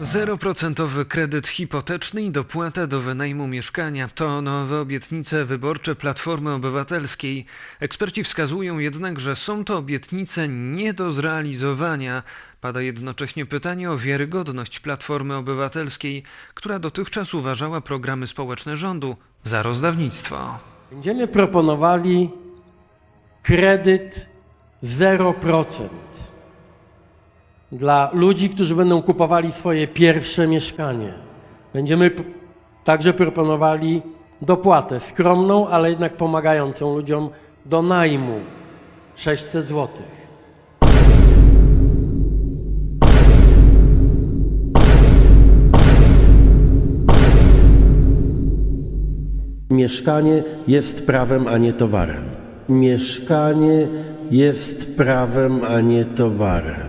Zeroprocentowy kredyt hipoteczny i dopłata do wynajmu mieszkania to nowe obietnice wyborcze Platformy Obywatelskiej. Eksperci wskazują jednak, że są to obietnice nie do zrealizowania. Pada jednocześnie pytanie o wiarygodność Platformy Obywatelskiej, która dotychczas uważała programy społeczne rządu za rozdawnictwo. Będziemy proponowali kredyt 0% dla ludzi, którzy będą kupowali swoje pierwsze mieszkanie. Będziemy także proponowali dopłatę skromną, ale jednak pomagającą ludziom do najmu 600 złotych. Mieszkanie jest prawem, a nie towarem. Mieszkanie jest prawem, a nie towarem.